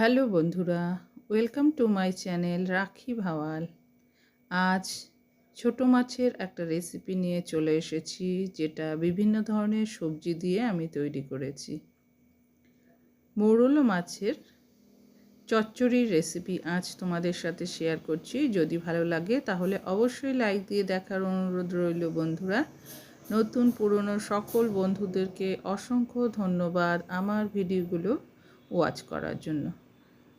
Hello বন্ধুরা, welcome to my channel রাখি ভাওয়াল। আজ ছোট মাছের একটা রেসিপি নিয়ে চলে এসেছি, যেটা বিভিন্ন ধরনের সবজি দিয়ে আমি তৈরি করেছি। মৌরলা মাছের চচ্চড়ির রেসিপি আজ তোমাদের সাথে শেয়ার করছি। যদি ভালো লাগে তাহলে অবশ্যই লাইক দিয়ে দেখার অনুরোধ রইল বন্ধুরা। নতুন পুরনো সকল বন্ধুদেরকে অসংখ্য ধন্যবাদ আমার ভিডিওগুলো ওয়াচ করার জন্য।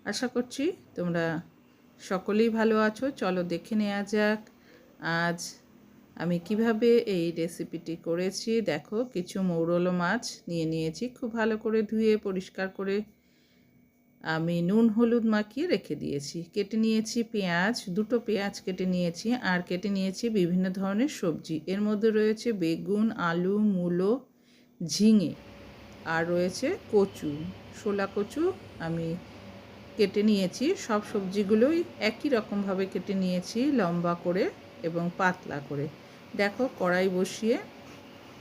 আশা করছি তোমরা সকলেই ভালো আছো। চলো দেখে নেওয়া যাক আজ আমি কীভাবে এই রেসিপিটি করেছি। দেখো, কিছু মৌরলো মাছ নিয়ে নিয়েছি। খুব ভালো করে ধুয়ে, পরিষ্কার করে আমি নুন, হলুদ মাখিয়ে রেখে দিয়েছি। কেটে নিয়েছি পেঁয়াজ, দুটো পেঁয়াজ কেটে নিয়েছি আর কেটে নিয়েছি বিভিন্ন ধরনের সবজি। এর মধ্যে রয়েছে বেগুন, আলু, মূলো, ঝিঙে আর রয়েছে কচু। শোলা কচু আমি কেটে নিয়েছি। সব সবজিগুলোই একই রকমভাবে কেটে নিয়েছি, লম্বা করে এবং পাতলা করে। দেখো, কড়াই বসিয়ে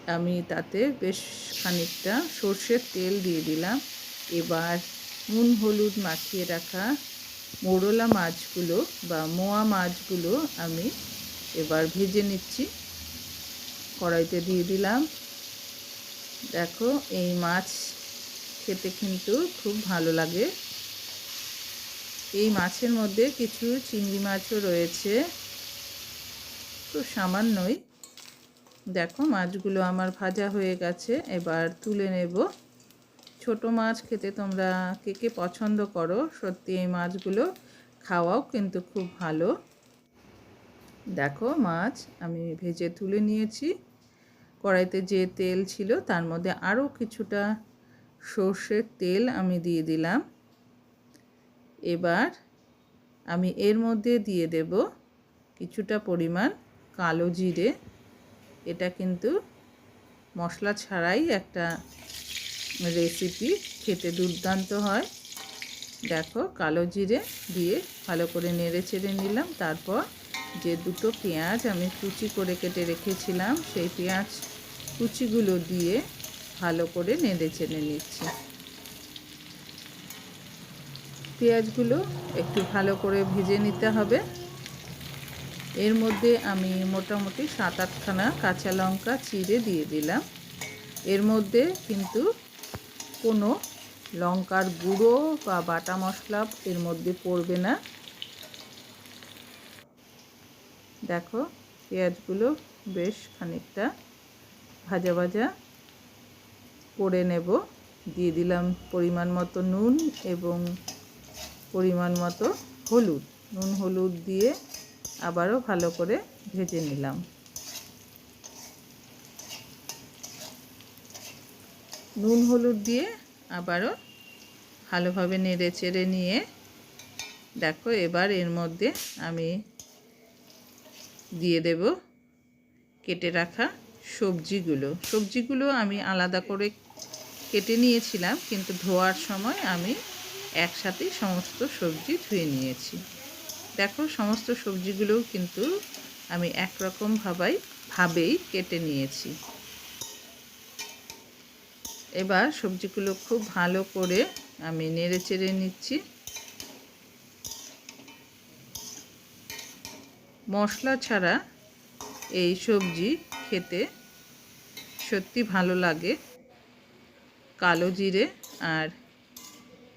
আমি তাতে বেশ খানিকটা সর্ষের তেল দিয়ে দিলাম। এবার নুন, হলুদ মাখিয়ে রাখা মোরলা মাছগুলো বা মোয়া মাছগুলো আমি এবার ভেজে নিচ্ছি। কড়াইতে দিয়ে দিলাম। দেখো, এই মাছ খেতে কিন্তু খুব ভালো লাগে। এই মাছের মধ্যে কিছু চিংড়ি মাছও রয়েছে। খুব সামান্যই। দেখো, মাছগুলো আমার ভাজা হয়ে গেছে, এবার তুলে নেব। ছোট মাছ খেতে তোমরা কে কে পছন্দ করো, সত্যি এই মাছগুলো খাওয়াও কিন্তু খুব ভালো। দেখো, মাছ আমি ভেজে তুলে নিয়েছি। কড়াইতে যে তেল ছিল, তার মধ্যে আরও কিছুটা সর্ষের তেল আমি দিয়ে দিলাম। এবার আমি এর মধ্যে দিয়ে দেব কিছুটা পরিমাণ কালো জিরে। এটা কিন্তু মশলা ছাড়াই একটা রেসিপি খেতে দুর্দান্ত হয়। দেখো কালো জিরে দিয়ে ভালো করে নেড়ে চেড়ে নিলাম। তারপর যে দুটো পেঁয়াজ আমি কুচি করে কেটে রেখেছিলাম, সেই পেঁয়াজ কুচিগুলো দিয়ে ভালো করে নেড়ে চেড়ে নিচ্ছি। পেঁয়াজগুলো একটু ভালো করে ভেজে নিতে হবে। এর মধ্যে আমি মোটামুটি সাত আটখানা কাঁচা লঙ্কা চিড়ে দিয়ে দিলাম। এর মধ্যে কিন্তু কোনো লঙ্কার গুঁড়ো বা বাটা মশলা এর মধ্যে পড়বে না। দেখো, পেঁয়াজগুলো বেশ খানিকটা ভাজা ভাজা করে নেব। দিয়ে দিলাম পরিমাণ মতো নুন এবং পরিমাণ মতো হলুদ, নুন হলুদ দিয়ে আবারও ভালো করে ভেজে নিলাম। নুন হলুদ দিয়ে আবারও ভালোভাবে নেড়ে চেড়ে নিয়ে, দেখো এবার এর মধ্যে আমি দিয়ে দেব কেটে রাখা সবজিগুলো। সবজিগুলো আমি আলাদা করে কেটে নিয়েছিলাম, কিন্তু ধোয়ার সময় আমি একসাথে সমস্ত সবজি ধুয়ে নিয়েছি। দেখো, সমস্ত সবজিগুলোও কিন্তু আমি একরকম ভাবাই, ভাবেই কেটে নিয়েছি। এবার সবজিগুলো খুব ভালো করে আমি নেড়ে চেড়ে নিচ্ছি। মশলা ছাড়া এই সবজি খেতে সত্যি ভালো লাগে। কালো জিরে আর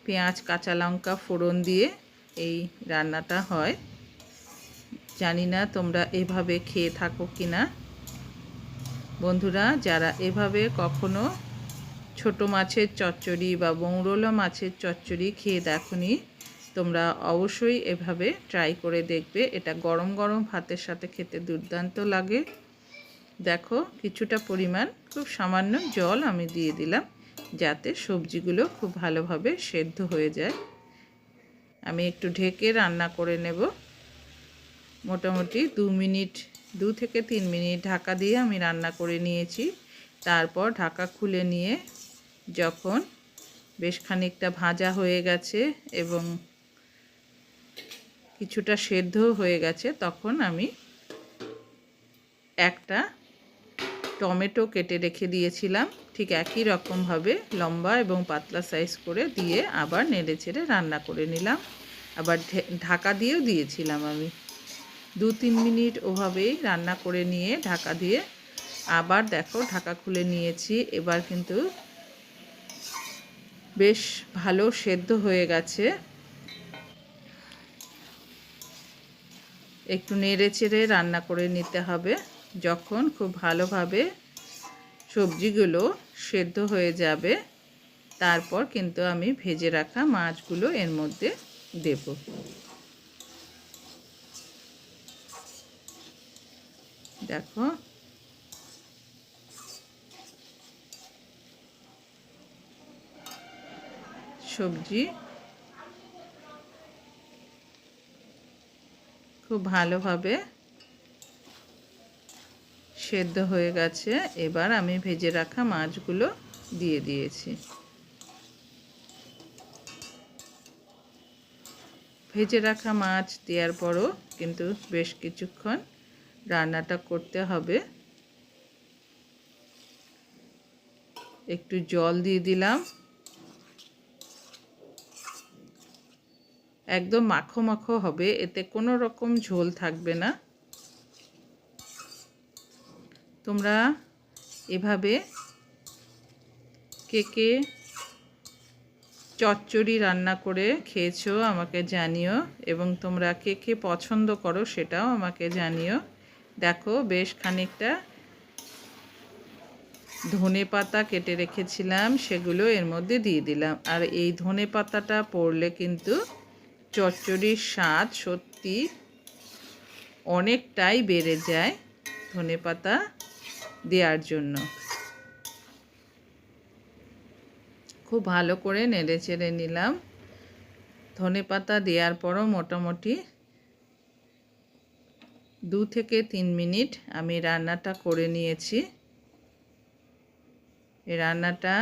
পেঁয়াজ, কাঁচা লঙ্কা ফোড়ন দিয়ে এই রান্নাটা হয়। জানি না তোমরা এভাবে খেয়ে থাকো কি না। বন্ধুরা, যারা এভাবে কখনো ছোট মাছের চচ্চড়ি বা বৌরলা মাছের চচ্চড়ি খেয়ে দেখনি, তোমরা অবশ্যই এভাবে ট্রাই করে দেখবে। এটা গরম গরম ভাতের সাথে খেতে দুর্দান্ত লাগে। দেখো, কিছুটা পরিমাণ, খুব সামান্য জল আমি দিয়ে দিলাম। যাতে সবজিগুলো খুব ভালোভাবে সেদ্ধ হয়ে যায়। আমি একটু ঢেকে রান্না করে নেব। মোটামুটি দু মিনিট, দু থেকে তিন মিনিট ঢাকা দিয়ে আমি রান্না করে নিয়েছি। তারপর ঢাকা খুলে নিয়ে যখন বেশ খানিকটা ভাজা হয়ে গেছে এবং কিছুটা সেদ্ধ হয়ে গেছে, তখন আমি একটা টমেটো কেটে রেখে দিয়েছিলাম। ঠিক একই রকমভাবে লম্বা এবং পাতলা সাইজ করে দিয়ে আবার নেড়ে চেড়ে রান্না করে নিলাম। আবার ঢাকা দিয়েও দিয়েছিলাম আমি। দু তিন মিনিট ওভাবেই রান্না করে নিয়ে ঢাকা দিয়ে আবার দেখো ঢাকা খুলে নিয়েছি। এবার কিন্তু বেশ ভালো সেদ্ধ হয়ে গেছে। একটু নেড়ে চেড়ে রান্না করে নিতে হবে। যখন খুব ভালোভাবে সবজিগুলো সেদ্ধ হয়ে যাবে, তারপর কিন্তু আমি ভেজে রাখা মাছগুলো এর মধ্যে দেব। দেখো। সবজি খুব ভালোভাবে সেদ্ধ হয়ে গেছে। এবার আমি ভেজে রাখা মাছগুলো দিয়ে দিয়েছি। ভেজে রাখা মাছ দেওয়ার পরও কিন্তু বেশ কিছুক্ষণ রান্নাটা করতে হবে। একটু জল দিয়ে দিলাম। একদম মাখো মাখো হবে, এতে কোনো রকম ঝোল থাকবে না। তোমরা এভাবে কে কে চচ্চড়ি রান্না করে খেয়েছো আমাকে জানিও এবং তোমরা কে কে পছন্দ করো সেটাও আমাকে জানিও। দেখো বেশ খানিকটা ধনে পাতা কেটে রেখেছিলাম, সেগুলো এর মধ্যে দিয়ে দিলাম। আর এই ধনে পাতাটা পড়লে কিন্তু চচ্চড়ির স্বাদ সত্যি অনেকটাই বেড়ে যায় ধনে পাতা। দেওয়ার জন্য। খুব ভালো করে নেড়ে চেড়ে নিলাম। ধনে পাতা দেওয়ার পরও মোটামুটি দু থেকে তিন মিনিট আমি রান্নাটা করে নিয়েছি। রান্নাটা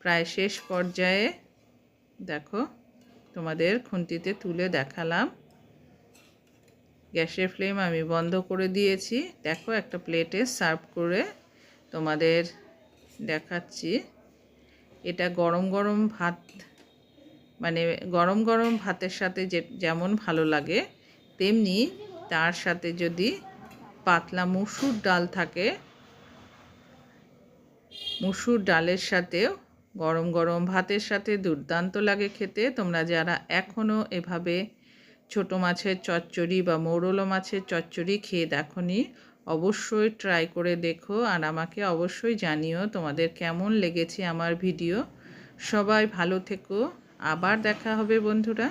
প্রায় শেষ পর্যায়ে দেখো তোমাদের খুন্তিতে তুলে দেখালাম। গ্যাসের ফ্লেম আমি বন্ধ করে দিয়েছি। দেখো একটা প্লেটে সার্ভ করে তোমাদের দেখাচ্ছি। এটা গরম গরম ভাত মানে গরম গরম ভাতের সাথে যে যেমন ভালো লাগে, তেমনি তার সাথে যদি পাতলা মুসুর ডাল থাকে, মুসুর ডালের সাথেও গরম গরম ভাতের সাথে দুর্দান্ত লাগে খেতে। তোমরা যারা এখনও এভাবে ছোট মাছের চচ্চড়ি বা মৌরলা মাছের চচ্চড়ি খেয়ে দেখনি অবশ্যই ট্রাই করে দেখো আর আমাকে অবশ্যই জানিও তোমাদের কেমন লেগেছে আমার ভিডিও সবাই ভালো থেকো। আবার দেখা হবে বন্ধুরা।